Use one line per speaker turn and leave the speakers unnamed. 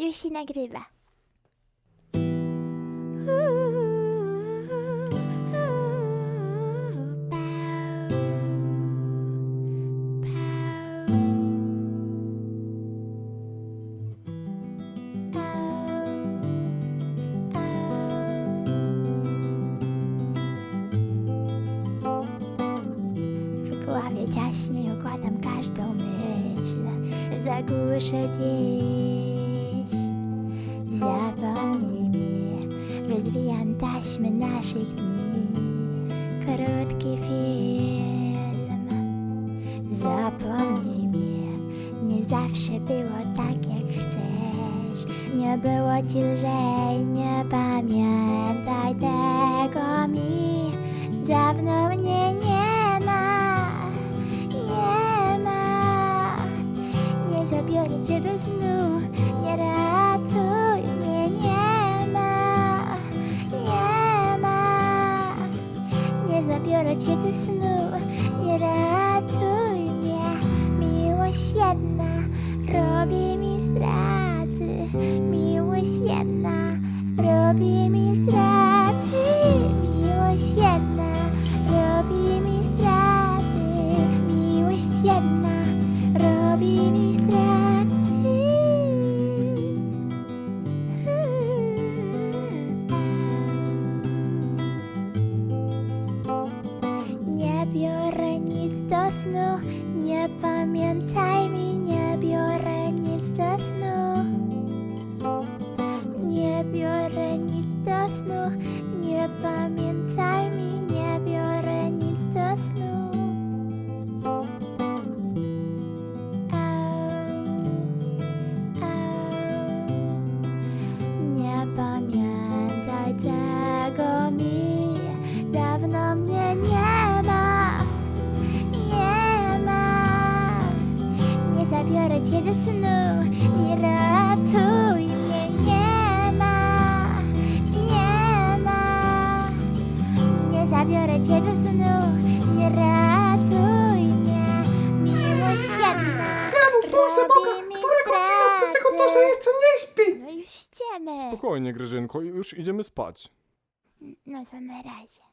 Już się nagrywa. Głowie układam każdą myśl Zagłuszę dziś Rozwijam taśmy naszych dni. Krótki film. Zapomnij mi Nie zawsze było tak jak chcesz. Nie było ci lżej. Nie pamiętaj tego mi. Dawno mnie nie ma. Nie ma. Nie zabiorę cię do snu Nie zabiorę cię do snu Nie ratuj mnie Miłość jedna Robi mi straty Miłość jedna Robi mi straty Miłość jedna Robi mi straty Miłość jedna Robi mi snu, nie pamiętaj mi, nie biorę nic snu. Cię do snu, nie ratuj mnie, nie ma, nie ma. Nie zabiorę cię do snu, nie ratuj mnie, miłość jedna
Boże Boga,
robi mi
która godzina do tego to, że jeszcze nie śpi?
No już idziemy.
Spokojnie, Grażynko, już idziemy spać.
No to na razie.